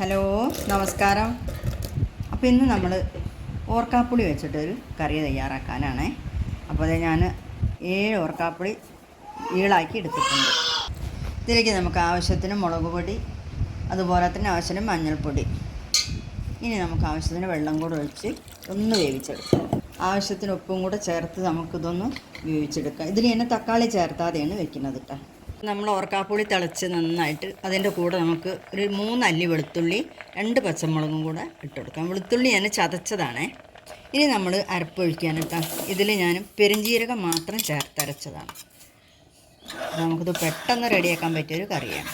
Hello നമസ്കാരം. അപ്പോൾ ഇന്ന് നമ്മൾ ഓർക്കാപ്പുളി വെച്ചിട്ടൊരു കറി തയ്യാറാക്കാനാണ്. അപ്പോൾ ഞാൻ ഏഴ് ഓർക്കാപ്പുളി ഈളാക്കി എടുത്തിട്ടുണ്ട്. ഇതിലേക്ക് നമുക്ക് ആവശ്യത്തിന് മുളക് പൊടി അതുപോലെ തന്നെ ആവശ്യത്തിന് മഞ്ഞൾപ്പൊടി. ഇനി നമുക്ക് ആവശ്യത്തിന് വെള്ളം കൂടെ ഒഴിച്ച് ഒന്ന് വേവിച്ചെടുക്കാം. ആവശ്യത്തിന് ഉപ്പും കൂടെ ചേർത്ത് നമുക്കിതൊന്ന് വേവിച്ചെടുക്കാം. ഇതിൽ തന്നെ തക്കാളി ചേർത്താതെയാണ് വെക്കുന്നത് കേട്ടോ നമ്മൾ ഓർക്കാപ്പുളി തിളച്ച് നന്നായിട്ട് അതിന്റെ കൂടെ നമുക്ക് ഒരു മൂന്ന് അല്ലി വെളുത്തുള്ളി രണ്ട് പച്ചമുളകും കൂടെ ഇട്ടുകൊടുക്കാം വെളുത്തുള്ളി ഞാൻ ചതച്ചതാണേ. ഇനി നമ്മൾ അരപ്പൊഴിക്കാനിട്ടാം ഇതിൽ ഞാൻ പെരുംജീരകം മാത്രം ചേർത്തരച്ചതാണ് നമുക്കിത് പെട്ടെന്ന് റെഡിയാക്കാൻ പറ്റിയൊരു കറിയാണ്.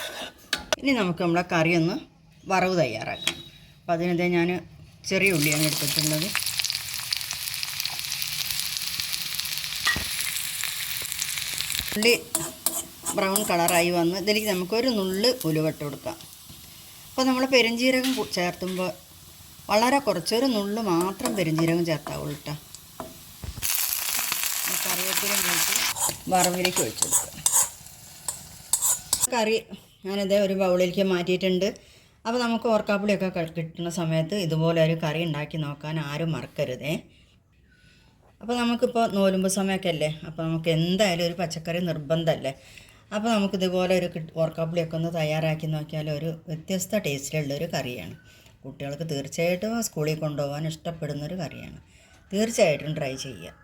ഇനി നമുക്ക് നമ്മളെ കറി ഒന്ന് വറവ് തയ്യാറാക്കാം. അപ്പോൾ അതിനെതിരെ ഞാൻ ചെറിയ ഉള്ളിയാണ് എടുത്തിട്ടുള്ളത്. ഉള്ളി ബ്രൗൺ കളറായി വന്ന് ഇതിലേക്ക് നമുക്കൊരു നുള്ള് ഉലുവട്ട് കൊടുക്കാം. അപ്പോൾ നമ്മൾ പെരുംജീരകം ചേർത്തുമ്പോൾ വളരെ കുറച്ചൊരു നുള്ള് മാത്രം പെരുംജീരകം ചേർത്താവുള്ളൂ കേട്ടോ. കറിവേപ്പിലും കൂട്ടി വറവിലേക്ക് ഒഴിച്ചു കൊടുക്കാം. കറി ഞാനിത് ഒരു ബൗളിലേക്ക് മാറ്റിയിട്ടുണ്ട്. അപ്പോൾ നമുക്ക് ഓർക്കാപ്പുളിയൊക്കെ കിട്ടുന്ന സമയത്ത് ഇതുപോലെ ഒരു കറി ഉണ്ടാക്കി നോക്കാൻ ആരും മറക്കരുതേ. അപ്പോൾ നമുക്കിപ്പോൾ നോലുമ്പ് സമയമൊക്കെ അല്ലേ? അപ്പോൾ നമുക്ക് എന്തായാലും ഒരു പച്ചക്കറി നിർബന്ധമല്ലേ? അപ്പോൾ നമുക്ക് ഇതുപോലെ ഒരു ഓർക്കാപ്പുളിയൊക്കെ ഒന്ന് തയ്യാറാക്കി നോക്കിയാൽ ഒരു വ്യത്യസ്ത ടേസ്റ്റിലുള്ള ഒരു കറിയാണ്. കുട്ടികൾക്ക് തീർച്ചയായിട്ടും സ്കൂളിൽ കൊണ്ടുപോകാൻ ഇഷ്ടപ്പെടുന്ന ഒരു കറിയാണ്. തീർച്ചയായിട്ടും ട്രൈ ചെയ്യുക.